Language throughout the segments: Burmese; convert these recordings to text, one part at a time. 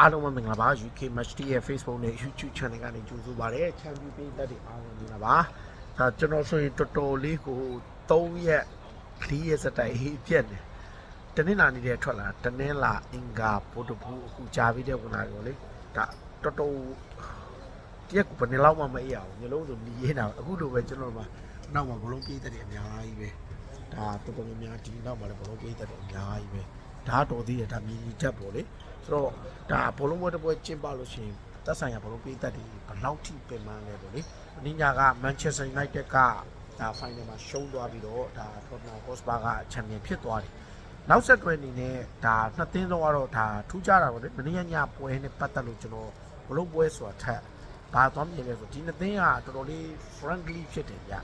အားလုံးပဲမင်္ဂလာပါ UK Match Day ရဲ့ Facebook နဲ့ YouTube Channel ကနေကြိုဆိုပါရစေချန်ပီယံပေးသက်တွေအားလုံးမင်္ဂလာပါဒါကျွန်တော်ဆိုရင်တော်တော်လေးကို3ရက်4ရက်စတိုင်ဟေးပြက်နေတနင်္လာနေ့တည်းထွက်လာတနင်္လာအင်္ဂါဗုဒ္ဓဘူးအခုကြာပြီးတဲ့ဝင်လာရောလေဒါတော်တော်တရက်ကိုဘယ်နှစ်လောက်မှမအေးအောင်မျိုးလုံးဆိုလီရင်းတာအခုလိုပဲကျွန်တော်တို့နောက်မှာဘလုံးပေးသက်တွေအများကြီးပဲဒါတော်တော်များများဒီနောက်မှာလည်းဘလုံးပေးသက်တွေအများကြီးပဲ ဒါတော်သေးတယ်ဒါမြည်ကြီးချက်ပေါ့လေဆိုတော့ဒါဘောလုံးပွဲတစ်ပွဲကျင်းပလို့ရှိရင်သက်ဆိုင်ရာဘောလုံးပေးသက်တွေဘယ်လောက်ထိပင်ပန်းလဲပေါ့လေအနည်းညာက Manchester United ကဒါ final မှာရှုံးသွားပြီးတော့ဒါ Tottenham Hotspur ကချန်ပီယံဖြစ်သွားတယ်နောက်ဆက်တွဲအနေနဲ့ဒါနှစ်သင်းလုံးကတော့ဒါထူးခြားတာပေါ့လေမနေ့ညညပွဲနဲ့ပတ်သက်လို့ကျွန်တော်ဘလုံးပွဲဆိုတာထက်ဘာသွားမြင်လဲဆိုဒီနှစ်သင်းကတော်တော်လေး friendly ဖြစ်တယ်ဗျ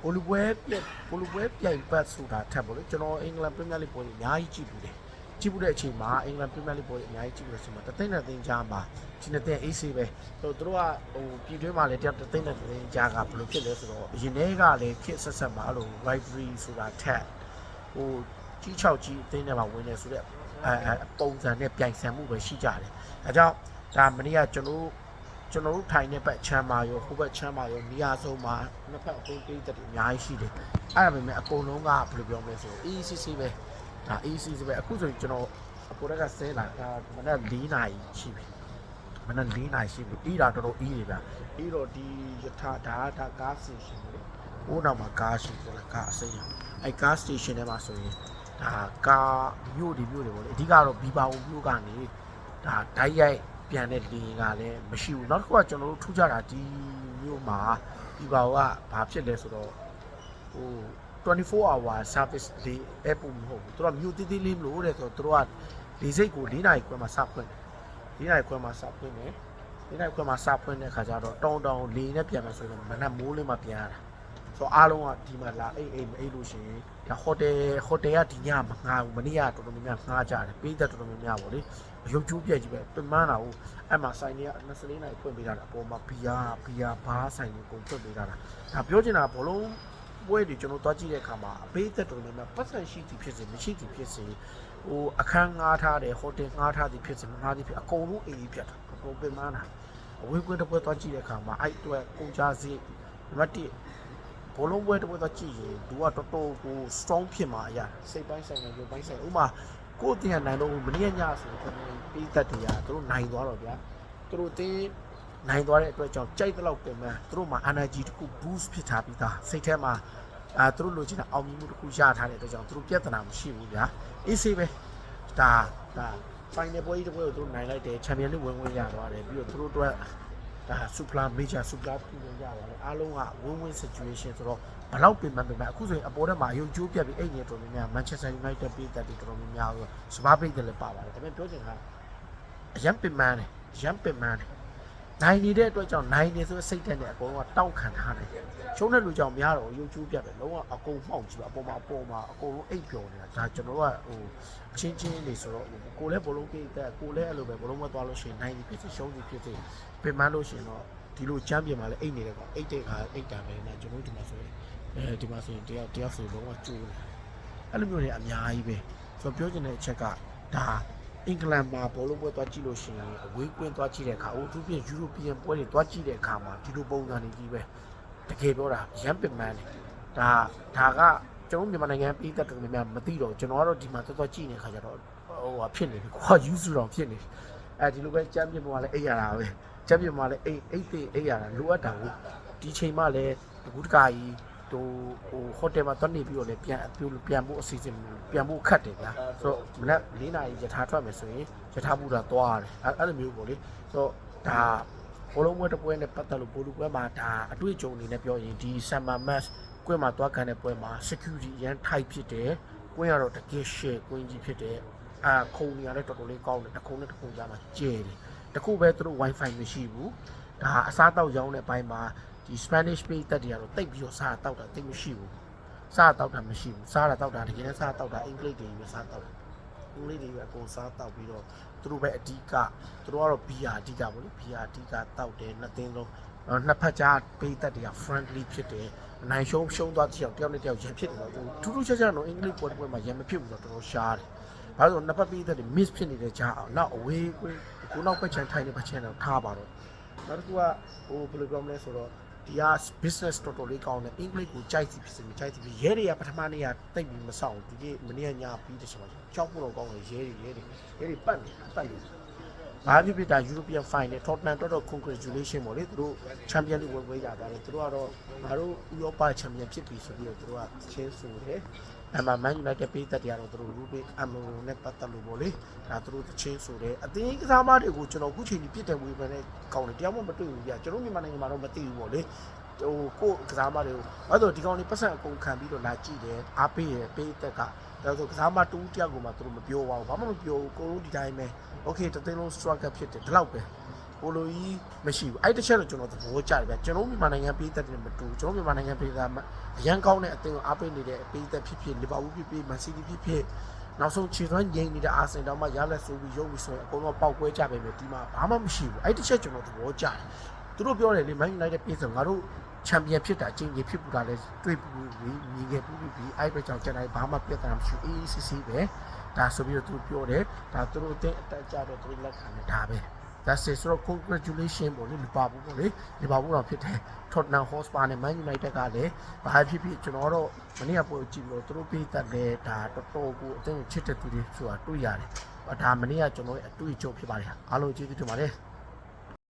ပိုလူပွဲပြက်ပိုလူပွဲပြိုင်ပတ်ဆိုတာထက်ပေါ့လေကျွန်တော်အင်္ဂလန်ပရီးမီးယားလိပွဲကြီးအများကြီးကြည့်ဘူးတယ် ကြည့်မှုတဲ့အချိန်မှာအင်္ဂလန်ပရီးမီးယားလိပွဲအများကြီးကြည့်လို့ရှိမှတသိန်းနဲ့သိန်းကြားမှာဒီနှစ်သိန်း AC ပဲဆိုတော့သူတို့ကဟိုပြည်တွင်းမှာလည်းတသိန်းနဲ့သိန်းကြားကဘယ်လိုဖြစ်လဲဆိုတော့အရင်တည်းကလည်းခစ်ဆက်ဆက်မှာအဲ့လို rivalry ဆိုတာထက်ဟိုကြီး6ကြီးအသိန်းနဲ့မှာဝင်နေဆိုတော့အဲအဲပုံစံနဲ့ပြိုင်ဆိုင်မှုပဲရှိကြတယ်အဲကြောင့်ဒါမနေ့ကကျွန်တော်ကျွန်တော်တို့ထိုင်တဲ့ဘက်ချမ်းမာရောဟိုဘက်ချမ်းမာရောနေရာဆုံးမှာနှစ်ဖက်အကုန်တိတ်တက်အများကြီးရှိတယ်အဲ့ဒါပေမဲ့အကုန်လုံးကဘယ်လိုပြောမလဲဆိုတော့ ECC ပဲ ဒါ AC ဆိုပဲအခုဆိုရင်ကျွန်တော်အပေါ်တက်ကဆဲလာဒါမနက်၄နာရီရှိပြီမနက်၄နာရီရှိပြီအေးတာတော်တော်အေးတယ်ဗျအေးတော့ဒီယထာဒါဒါကားစတေရှင်လေဟိုနောက်မှာကားရှိတယ်လားကားအစိမ်းရအဲကားစတေရှင်ထဲမှာဆိုရင်ဒါကားမြို့ဒီမြို့တွေပေါ့လေအဓိကတော့ဘီဘာဝမြို့ကနေဒါဓာတ်ရိုက်ပြန်တဲ့လေကလည်းမရှိဘူးနောက်တစ်ခုကကျွန်တော်တို့ထူးခြားတာဒီမြို့မှာဘီဘာဝကဘာဖြစ်လဲဆိုတော့ဟို 24 hour service လေး app မဟုတ်ဘူးသူတို့ကမြို့တိတိလေးမလို့တဲ့ဆိုတော့သူတို့ကလေစိတ်ကို၄နာရီခွဲမှာစဖွင့်တယ်၄နာရီခွဲမှာစဖွင့်တယ်၄နာရီခွဲမှာစဖွင့်တဲ့ခါကျတော့တောင်းတောင်းလေနဲ့ပြန်မယ်ဆိုတော့မနက်မိုးလေးမှပြန်ရတာဆိုတော့အားလုံးကဒီမှာလာအိတ်အိတ်မအိတ်လို့ရှိရင်ဒါဟိုတယ်ဟိုတယ်ကဒီညမငှားဘူးမနေ့ကတော်တော်များများငှားကြတယ်ပေးသက်တော်တော်များများပေါ့လေရုပ်ကျိုးပြက်ကြီးပဲပြန်မန်းတာဟုတ်အဲ့မှာဆိုင်တွေက24နာရီဖွင့်ပေးတာအပေါ်မှာဘီယာဘီယာဘားဆိုင်တွေကုန်ဖွင့်ပေးတာဒါပြောချင်တာဘလုံး ပွဲတွေကျွန်တော်တွားကြည့်တဲ့အခါမှာအပေးသက်တော်များများပတ်စံရှိသည်ဖြစ်စေမရှိသည်ဖြစ်စေဟိုအခန်းငှားထားတယ်ဟိုတယ်ငှားထားသည်ဖြစ်စေမငှားသည်ဖြစ်အကုန်လုံးအေးပြတ်တာအကုန်ပင်မနာအဝေးကွင်းတစ်ပွဲတွားကြည့်တဲ့အခါမှာအဲ့အတွက်ကုန်ကြစည်နံပါတ်1ဘောလုံးပွဲတစ်ပွဲတွားကြည့်ရင်သူကတော်တော်ကို strong ဖြစ်မှာအရာစိတ်ပိုင်းဆိုင်နဲ့ရုပ်ပိုင်းဆိုင်ဥပမာကိုယ်တင်နိုင်တော့မနေ့ညဆိုကျွန်တော်ပေးသက်တရားသူတို့နိုင်သွားတော့ဗျာသူတို့တင်း နိုင်သွားတဲ့အတွက်ကြောင့်ကြိုက်တဲ့လောက်ပင်မသူတို့မှာ energy တစ်ခု boost ဖြစ်ထားပြီးသားစိတ်ထဲမှာအာသူတို့လိုချင်တဲ့အောင်မြင်မှုတစ်ခုရထားတဲ့အတွက်ကြောင့်သူတို့ပြဿနာမရှိဘူးဗျာအေးဆေးပဲဒါဒါ final ပွဲကြီးတစ်ပွဲကိုသူတို့နိုင်လိုက်တယ်ချန်ပီယံလိဝင်ဝင်ရသွားတယ်ပြီးတော့သူတို့အတွက်ဒါ super major super ပြုဝင်ရပါတယ်အားလုံးက win win situation ဆိုတော့ဘလောက်ပြင်မှန်ပြင်မှန်အခုဆိုရင်အပေါ်ထဲမှာရုပ်ကျိုးပြတ်ပြီးအဲ့ဒီတော်တော်များများ Manchester United ပြည်သက်တွေတော်တော်များများဆိုစပါးပိတ်တယ်လည်းပါပါတယ်ဒါပေမဲ့ပြောချင်တာအရန်ပင်ပန်းတယ်အရန်ပင်ပန်းတယ် နိုင်နေတဲ့အတွက်ကြောင့်နိုင်နေဆိုစိတ်တက်နေအကုန်လုံးကတောက်ခံထားတယ်ရှုံးတဲ့လူကြောင့်များတော့ရုပ်ကျိုးပြတ်တယ်လုံးဝအကုန်မှောက်ကြည့်ပါအပေါ်မှာအပေါ်မှာအကုန်လုံးအိပ်ပျော်နေတာဒါကျွန်တော်တို့ကဟိုချင်းချင်းနေဆိုတော့ကိုလည်းဘလုံးပိတ်တဲ့ကိုလည်းအဲ့လိုပဲဘလုံးမသွားလို့ရှိရင်နိုင်နေဖြစ်စီရှုံးနေဖြစ်စီပင်ပန်းလို့ရှိရင်တော့ဒီလိုချမ်းပြင်မှာလည်းအိတ်နေတယ်ကွာအိတ်တဲ့ခါအိတ်တာပဲနဲ့ကျွန်တော်တို့ဒီမှာဆိုရင်အဲဒီမှာဆိုရင်တယောက်တယောက်ဆိုလုံးဝကျိုးတယ်အဲ့လိုမျိုးတွေအများကြီးပဲဆိုတော့ပြောချင်တဲ့အချက်ကဒါ အင်္ဂလန်မှာဘောလုံးပွဲသွားကြည့်လို့ရှိရင်အဝေးကွင်းသွားကြည့်တဲ့အခါအိုသူပြင်ယူရိုပီယံပွဲတွေသွားကြည့်တဲ့အခါမှာဒီလိုပုံစံတွေကြီးပဲတကယ်ပြောတာရမ်းပင်ပန်းတယ်ဒါဒါကကျွန်တော်မြန်မာနိုင်ငံပြည်သက်တော်များများမသိတော့ကျွန်တော်ကတော့ဒီမှာသွားသွားကြည့်နေတဲ့ခါကျတော့ဟိုဟာဖြစ်နေပြီခွာယူစုတော်ဖြစ်နေပြီအဲဒီလိုပဲချမ်းပြင်မှာလည်းအိပ်ရတာပဲချမ်းပြင်မှာလည်းအိတ်အိတ်သေးအိပ်ရတာလိုအပ်တာကိုဒီချိန်မှလည်းတကူတကာကြီး ဟိုဟိုဟိုတယ်မှာသွားနေပြီးတော့လည်းပြန်ပြပြန်ဖို့အစီအစဉ်ပြန်ဖို့ခတ်တယ်ဗျာဆိုတော့မနက်၄နာရီယထာထွက်မယ်ဆိုရင်ယထာဘူးတာသွားရတယ်အဲအဲ့လိုမျိုးပေါ့လေဆိုတော့ဒါဘောလုံးပွဲတစ်ပွဲနဲ့ပတ်သက်လို့ဘောလုံးပွဲမှာဒါအတွေ့အကြုံအနေနဲ့ပြောရင်ဒီ summer match ကွင်းမှာသွားခံတဲ့ပွဲမှာ security ရန် tight ဖြစ်တယ်ကွင်းကတော့တကယ် share ကွင်းကြီးဖြစ်တယ်အာခုံနေရလည်းတော်တော်လေးကောင်းတယ်တစ်ခုံနဲ့တစ်ခုံကြားမှာကျဲတယ်တခုပဲသူတို့ wifi မရှိဘူးဒါအစားတောက်ရောင်းတဲ့အပိုင်းမှာ ဒီ Spanish page တက်တွေကတော့တိတ်ပြီးတော့စားတောက်တာတိတ်မရှိဘူးစားတောက်တာမရှိဘူးစားတာတောက်တာတကယ်နဲ့စားတောက်တာအင်္ဂလိပ်တွေပဲစားတောက်တယ်အင်္ဂလိပ်တွေပဲအကုန်စားတောက်ပြီးတော့သူတို့ပဲအဓိကသူတို့ကတော့ BR အဓိကပေါ့လေ BR အဓိကတောက်တယ်နှစ်သိန်းလုံးအော်နှစ်ဖက်ကြားပေးသက်တွေက friendly ဖြစ်တယ်အနိုင်ရှုံးရှုံးသွားတဲ့ယောက်တယောက်နဲ့တယောက်ရန်ဖြစ်တယ်တော့သူထူးထူးခြားခြားတော့အင်္ဂလိပ်ပွဲတစ်ပွဲမှာရန်မဖြစ်ဘူးတော့တော်တော်ရှားတယ်ဘာလို့လဲဆိုတော့နှစ်ဖက်ပေးသက်တွေ miss ဖြစ်နေတဲ့ကြားအောင်နောက်အဝေးကိုကိုနောက်ပတ်ချန်ထိုင်နေပတ်ချန်တော့ထားပါတော့နောက်တစ်ခုကဟိုဘယ်လိုပြောမလဲဆိုတော့ ဒီက business တော်တော်လေးကောင်းတယ်အင်္ဂလိပ်ကိုကြိုက်စီဖြစ်စီမကြိုက်စီဖြစ်ရဲတွေကပထမနေ့ကတိတ်ပြီးမဆောင်ဘူးဒီနေ့မနေ့ကညပြီးတဲ့ချိန်မှာကြောက်ဖို့တော့ကောင်းတယ်ရဲတွေရဲတွေရဲတွေပတ်နေပတ်နေ ဘာဖြစ်ဖြစ်တာ European Final Tottenham တော်တော် congratulation ပေါ့လေသူတို့ Champion League ဝင်ဝေးကြတာလေသူတို့ကတော့ငါတို့ဥရောပ Champion ဖြစ်ပြီဆိုပြီးတော့သူတို့ကချင်းဆိုတယ်အမှ Man United ပေးသက်တရားတော့သူတို့ Ruben Amorim နဲ့ပတ်သက်လို့ပေါ့လေဒါသူတို့ချင်းဆိုတယ်အသင်းကစားမတွေကိုကျွန်တော်အခုချိန်ကြီးပြစ်တယ်ဝေးပဲနဲ့ကောင်းတယ်တရားမှမတွေ့ဘူးပြကျွန်တော်မြန်မာနိုင်ငံမှာတော့မသိဘူးပေါ့လေဟိုကိုယ်ကစားမတွေကိုအဲ့တော့ဒီကောင်လေးပတ်စံအကုန်ခံပြီးတော့လာကြည့်တယ်အားပေးရပေးသက်က ဒါဆိုကစားမတူးတယောက်ကိုမှသူတို့မပြောပါဘူးဘာမှမပြောဘူးကိုလုံးဒီတိုင်းပဲโอเคတသိန်းလုံး struggle ဖြစ်တယ်ဒီလောက်ပဲ ကိုလိုကြီးမရှိဘူးအဲ့တစ်ချက်တော့ကျွန်တော်သဘောကျတယ်ဗျကျွန်တော်မြန်မာနိုင်ငံပြည်သက်တယ်မတူကျွန်တော်မြန်မာနိုင်ငံပြည်သားအရန်ကောင်းတဲ့အသင်းကိုအားပေးနေတဲ့အပြည်သက်ဖြစ်ဖြစ်လီဗာပူးဖြစ်ဖြစ်မန်စီးတီးဖြစ်ဖြစ်နောက်ဆုံးခြေသွမ်းငိမ့်နေတဲ့အာဆင်တောင်မှရလက်ဆိုပြီးရုပ်ပြီးဆိုရင်အကုန်လုံးပောက်ကွဲကြပဲမယ်ဒီမှာဘာမှမရှိဘူးအဲ့တစ်ချက်ကျွန်တော်သဘောကျတယ်သူတို့ပြောတယ်လေ Man United ပြည်ဆိုငါတို့ ချန်ပီယံဖြစ်တာအချင်းကြီးဖြစ်ပူတာလဲတွေ့ပူပြီးမြင်ခဲ့ပူပြီးအဲ့ဘက်ကြောင့်ကျွန်တော်ဘာမှပြဿနာမရှိဘူး AACC ပဲဒါဆိုပြီးတော့သူပြောတယ်ဒါသူတို့အတင်းအတက်ကြတော့သူတို့လက်ခံတယ်ဒါပဲ that's it ဆိုတော့ congratulation ပေါ့လေလီဗာပူးပေါ့လေလီဗာပူးတော့ဖြစ်တယ် Tottenham Hotspur နဲ့ Man United ကလည်းဘာဖြစ်ဖြစ်ကျွန်တော်တော့မနေ့ကပို့ကြည့်ပြီးတော့သူတို့ပေးတတ်တယ်ဒါတော်တော်ကိုအတင်းချစ်တဲ့သူတွေဆိုတာတွေ့ရတယ်။ဒါမနေ့ကကျွန်တော်ရဲ့အတွေ့အကြုံဖြစ်ပါတယ်။အားလုံးကျေးဇူးတင်ပါတယ်။